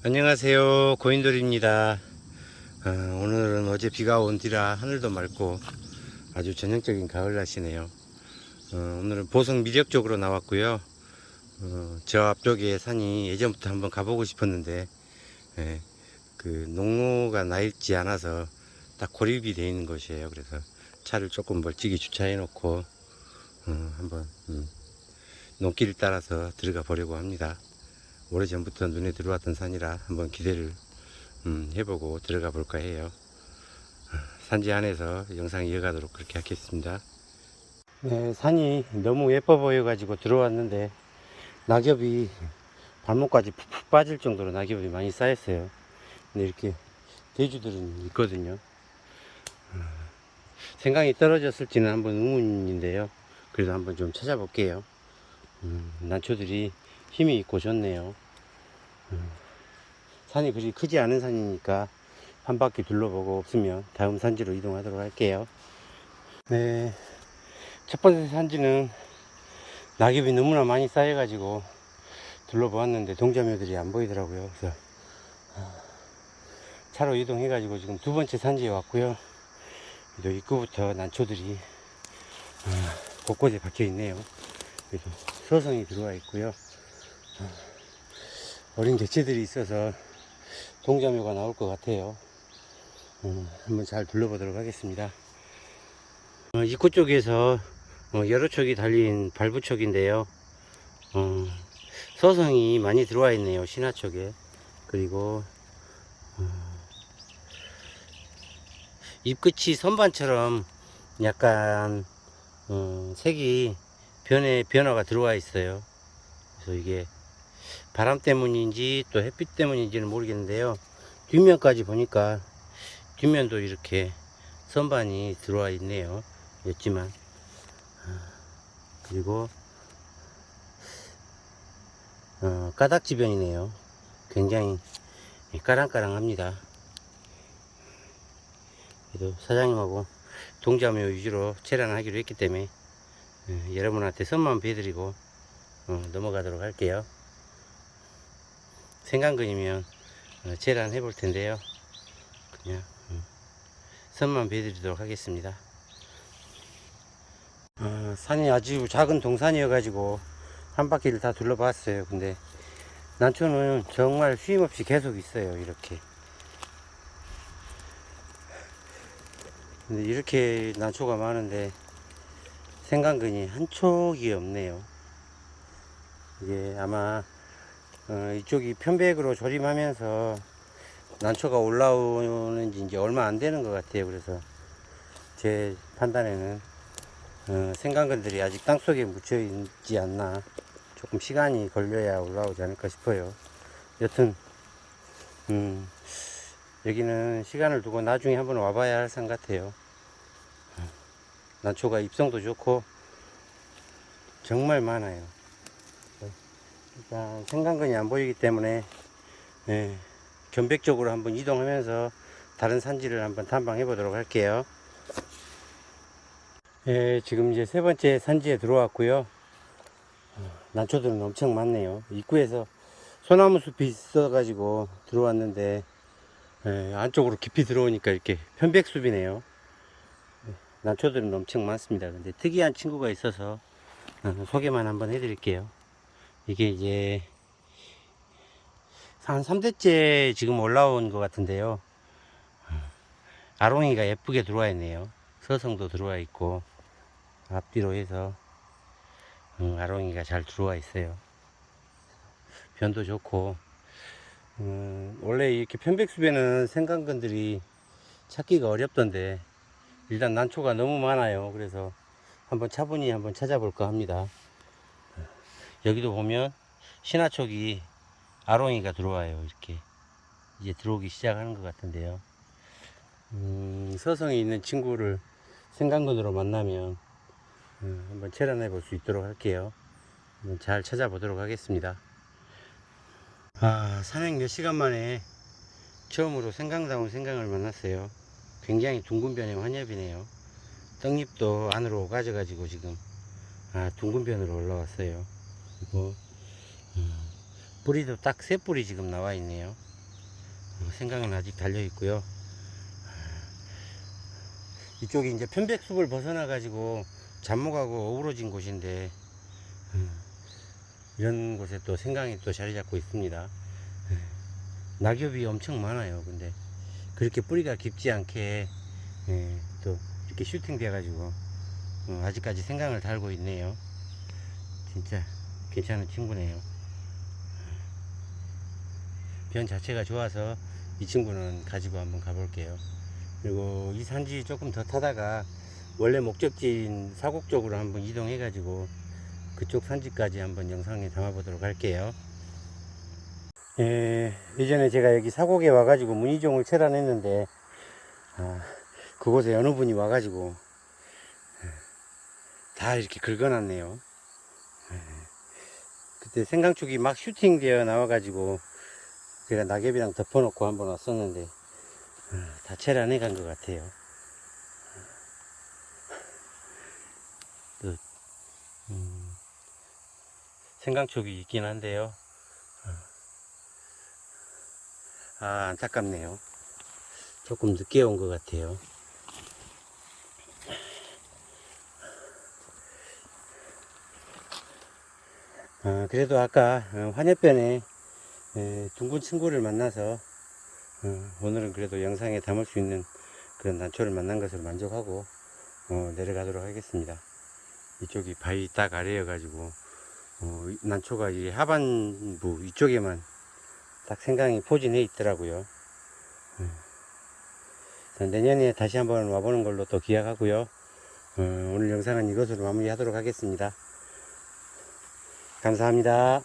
안녕하세요. 고인돌입니다. 어, 오늘은 어제 비가 온 뒤라 하늘도 맑고 아주 전형적인 가을 날씨네요. 어, 오늘은 보성 미력 쪽으로 나왔고요. 어, 저 앞쪽에 산이 예전부터 한번 가보고 싶었는데 예, 그 농로가 나 있지 않아서 딱 고립이 되어 있는 곳이에요. 그래서 차를 조금 멀찍이 주차해 놓고 어, 한번 음, 농길을 따라서 들어가 보려고 합니다 오래전부터 눈에 들어왔던 산이라 한번 기대를 음, 해보고 들어가 볼까 해요. 산지 안에서 영상 이어가도록 그렇게 하겠습니다. 네, 산이 너무 예뻐 보여가지고 들어왔는데 낙엽이 발목까지 푹푹 빠질 정도로 낙엽이 많이 쌓였어요. 근데 이렇게 대주들은 있거든요. 어, 생강이 떨어졌을지는 한번 의문인데요. 그래도 한번 좀 찾아볼게요. 음, 난초들이 힘이 있고 좋네요. 음, 산이 그리 크지 않은 산이니까 한 바퀴 둘러보고 없으면 다음 산지로 이동하도록 할게요. 네. 첫 번째 산지는 낙엽이 너무나 많이 쌓여가지고 둘러보았는데 동자묘들이 안 보이더라고요. 그래서 아, 차로 이동해가지고 지금 두 번째 산지에 왔고요. 또 입구부터 난초들이 아, 곳곳에 박혀 있네요. 그래서 서성이 들어와 있고요. 어린 개체들이 있어서 동자묘가 나올 것 같아요. 음, 한번 잘 둘러보도록 하겠습니다. 어, 입구 쪽에서 어, 여러 촉이 달린 발부촉인데요. 어, 서성이 많이 들어와 있네요. 신화촉에. 그리고 어, 잎끝이 선반처럼 약간 어, 색이 변해 변화가 들어와 있어요. 그래서 이게 바람 때문인지 또 햇빛 때문인지는 모르겠는데요. 뒷면까지 보니까 뒷면도 이렇게 선반이 들어와 있네요. 였지만 아, 그리고 어, 까닥지변이네요. 굉장히 까랑까랑합니다. 그래도 사장님하고 동자묘 위주로 체란하기로 했기 때문에 어, 여러분한테 선만 배드리고 어, 넘어가도록 할게요. 생강근이면 어, 재란 해 볼 텐데요. 그냥 음, 선만 배드리도록 하겠습니다. 어, 산이 아주 작은 동산이어가지고 한 바퀴를 다 둘러봤어요. 근데 난초는 정말 쉼 없이 계속 있어요. 이렇게. 근데 이렇게 난초가 많은데 생강근이 한 촉이 없네요. 이게 아마 어, 이쪽이 편백으로 조림하면서 난초가 올라오는지 이제 얼마 안 되는 것 같아요. 그래서 제 판단에는 어, 생강근들이 아직 땅속에 묻혀 있지 않나 조금 시간이 걸려야 올라오지 않을까 싶어요. 여튼 음, 여기는 시간을 두고 나중에 한번 와봐야 할 산 같아요. 난초가 입성도 좋고 정말 많아요. 일단 생강근이 안 보이기 때문에 예, 견백 쪽으로 한번 이동하면서 다른 산지를 한번 탐방해 보도록 할게요. 예, 지금 이제 세 번째 산지에 들어왔고요. 어, 난초들은 엄청 많네요. 입구에서 소나무 숲이 있어가지고 들어왔는데 예, 안쪽으로 깊이 들어오니까 이렇게 편백숲이네요. 예, 난초들은 엄청 많습니다. 근데 특이한 친구가 있어서 어, 소개만 한번 해드릴게요. 이게 이제 한 3대째 지금 올라온 것 같은데요. 아롱이가 예쁘게 들어와 있네요. 서성도 들어와 있고 앞뒤로 해서 음, 아롱이가 잘 들어와 있어요. 변도 좋고 음, 원래 이렇게 편백숲에는 생강근들이 찾기가 어렵던데 일단 난초가 너무 많아요. 그래서 한번 차분히 한번 찾아볼까 합니다. 여기도 보면 신화촉이 아롱이가 들어와요. 이렇게 이제 들어오기 시작하는 것 같은데요. 음, 서성에 있는 친구를 생강근으로 만나면 음, 한번 체란해 볼 수 있도록 할게요. 잘 찾아보도록 하겠습니다. 아, 산행 몇 시간 만에 처음으로 생강다운 생강을 만났어요. 굉장히 둥근 변의 환엽이네요. 떡잎도 안으로 가져가지고 지금 아, 둥근 변으로 올라왔어요. 그리고 음, 뿌리도 딱 세 뿌리 지금 나와 있네요. 어, 생강은 아직 달려 있고요. 이쪽이 이제 편백숲을 벗어나 가지고 잡목하고 어우러진 곳인데 음, 이런 곳에 또 생강이 또 자리 잡고 있습니다. 예, 낙엽이 엄청 많아요. 근데 그렇게 뿌리가 깊지 않게 예, 또 이렇게 슈팅 돼 가지고 어, 아직까지 생강을 달고 있네요. 진짜 괜찮은 친구네요. 변 자체가 좋아서 이 친구는 가지고 한번 가볼게요. 그리고 이 산지 조금 더 타다가 원래 목적지인 사곡 쪽으로 한번 이동해 가지고 그쪽 산지까지 한번 영상에 담아 보도록 할게요. 예, 예전에 제가 여기 사곡에 와가지고 문희종을 체란했는데 아, 그곳에 어느 분이 와가지고 예, 다 이렇게 긁어놨네요. 예, 그때 생강축이 막 슈팅되어 나와가지고 제가 낙엽이랑 덮어놓고 한번 왔었는데 아, 다 체란해 간 것 같아요. 또, 음, 생강축이 있긴 한데요. 아, 안타깝네요. 조금 늦게 온 것 같아요. 아, 그래도 아까 어, 환엽변에 에, 둥근 친구를 만나서 어, 오늘은 그래도 영상에 담을 수 있는 그런 난초를 만난 것을 만족하고 어, 내려가도록 하겠습니다. 이쪽이 바위 딱 아래여 가지고 어, 이 난초가 이 하반부 이쪽에만 딱 생강이 포진해 있더라고요. 내년에 다시 한번 와보는 걸로 또 기약하고요. 어, 오늘 영상은 이것으로 마무리하도록 하겠습니다. 감사합니다.